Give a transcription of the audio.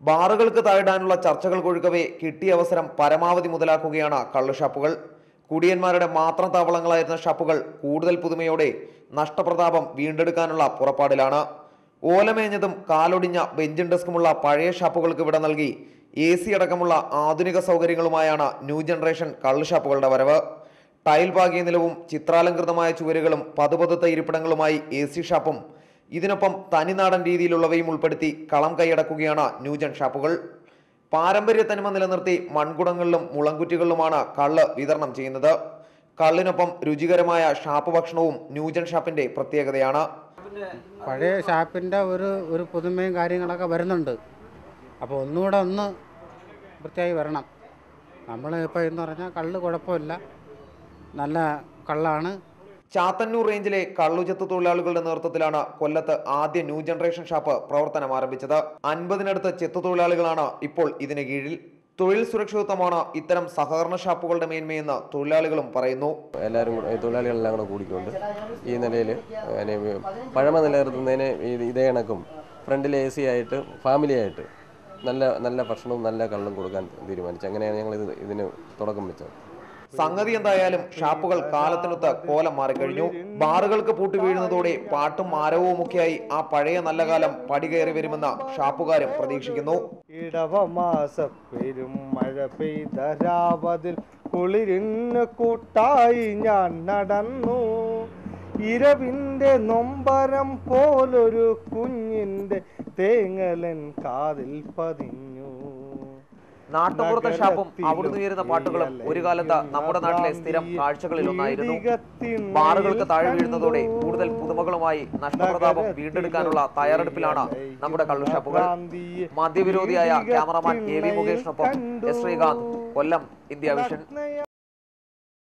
ബാറുകൾക്ക് താഴിടാനുള്ള ചർച്ചകൾ കൊഴുക്കവേ കിട്ടിയ അവസരം പരമാവധി മുതലാക്കുകയാണ് കള്ളുഷാപ്പുകൾ. കുടിയന്മാരുടെ മാത്രം താവളങ്ങളായിരുന്ന ഷാപ്പുകൾ കൂടുതൽ പുതുമയോടെ നഷ്ടപ്രതാപം വീണ്ടെടുക്കാനുള്ള പുറപ്പാടിലാണ്. ഓലമേഞ്ഞതും കാലൊടിഞ്ഞ ബെഞ്ചും ഡെസ്കുമുള്ള പഴയ ഷാപ്പുകൾക്ക് വിട നൽകി എ സി അടക്കമുള്ള ആധുനിക സൗകര്യങ്ങളുമായാണ് ന്യൂ ജനറേഷൻ കള്ളുഷാപ്പുകളുടെ വരവ്. ടൈൽ പാകിയ നിലവും ചിത്രാലങ്കൃതമായ ചുവരുകളും പതുപതുത്ത ഇരിപ്പിടങ്ങളുമായി എ സി ഷാപ്പും ഇതിനൊപ്പം തനിനാടൻ രീതിയിലുള്ളവയും ഉൾപ്പെടുത്തി കളം കൈയടക്കുകയാണ് ന്യൂജൻ ഷാപ്പുകൾ. പാരമ്പര്യ തനിമ നിലനിർത്തി മൺകുടങ്ങളിലും മുളങ്കുറ്റികളിലുമാണ് കള്ള് വിതരണം ചെയ്യുന്നത്. കള്ളിനൊപ്പം രുചികരമായ ഷാപ്പ് ഭക്ഷണവും ന്യൂജൻ ഷാപ്പിന്റെ പ്രത്യേകതയാണ്. പഴയ ഷാപ്പിന്റെ ഒരു ഒരു പുതുമയും കാര്യങ്ങളൊക്കെ വരുന്നുണ്ട്. അപ്പോൾ ഒന്നുകൂടെ ഒന്ന് വൃത്തിയായി വരണം. നമ്മൾ ഇപ്പോൾ എന്ന് പറഞ്ഞാൽ കള്ള് കുഴപ്പമില്ല. നല്ല കള്ളാണ്. ചാത്തന്നൂർ റേഞ്ചിലെ കള്ളുചെത്ത് തൊഴിലാളികളുടെ നേതൃത്വത്തിലാണ് കൊല്ലത്ത് ആദ്യ ന്യൂ ജനറേഷൻ ഷാപ്പ് പ്രവർത്തനം ആരംഭിച്ചത്. അൻപതിനടുത്ത് ചെത്തു തൊഴിലാളികളാണ് ഇപ്പോൾ ഇതിന് കീഴിൽ. തൊഴിൽ സുരക്ഷിതത്വമാണ് ഇത്തരം സഹകരണ ഷാപ്പുകളുടെ മേന്മയെന്ന് തൊഴിലാളികളും പറയുന്നു. എല്ലാവരും തൊഴിലാളികളെല്ലാം കൂടെ കൂടിക്കൊണ്ട് ഈ നിലയിൽ പഴമ നിലനിർത്തുന്നതിന് ഇതേ കണക്കും ഫ്രണ്ടിൽ എ സി ആയിട്ട് ഫാമിലി ആയിട്ട് നല്ല നല്ല ഭക്ഷണവും നല്ല കള്ളും കൊടുക്കാൻ തീരുമാനിച്ചു. അങ്ങനെയാണ് ഞങ്ങൾ ഇത് ഇതിന് തുടക്കം വെച്ചത്. സംഗതി എന്തായാലും ഷാപ്പുകൾ കാലത്തിനൊത്ത് കോലം മാറിക്കഴിഞ്ഞു. ബാറുകൾക്ക് പൂട്ടി വീഴുന്നതോടെ പാട്ടും മാരവുമൊക്കെയായി ആ പഴയ നല്ല കാലം പടികയറി വരുമെന്ന് ഷാപ്പുകാരും പ്രതീക്ഷിക്കുന്നു. മഴ കൂട്ടായി ഞാൻ നടന്നു. ഇരവിന്റെ നൊമ്പരം പോലൊരു കുഞ്ഞിന്റെ തേങ്ങലൻ കാതിൽ പതിഞ്ഞു. നാട്ടുപുറത്തെ ഷാപ്പും അവിടുന്ന് ഉയരുന്ന പാട്ടുകളും ഒരു കാലത്ത് നമ്മുടെ നാട്ടിലെ സ്ഥിരം കാഴ്ചകളിൽ ഒന്നായിരുന്നു. ബാറുകൾക്ക് താഴെ വീഴുന്നതോടെ കൂടുതൽ പുതുമകളുമായി നഷ്ടപ്രതാപം വീണ്ടെടുക്കാനുള്ള തയ്യാറെടുപ്പിലാണ് നമ്മുടെ കള്ളുഷാപ്പുകൾ മദ്യവിരോധിയായ cameraman A V മുകേഷിനൊപ്പം S Sreekanth Kollam India vision.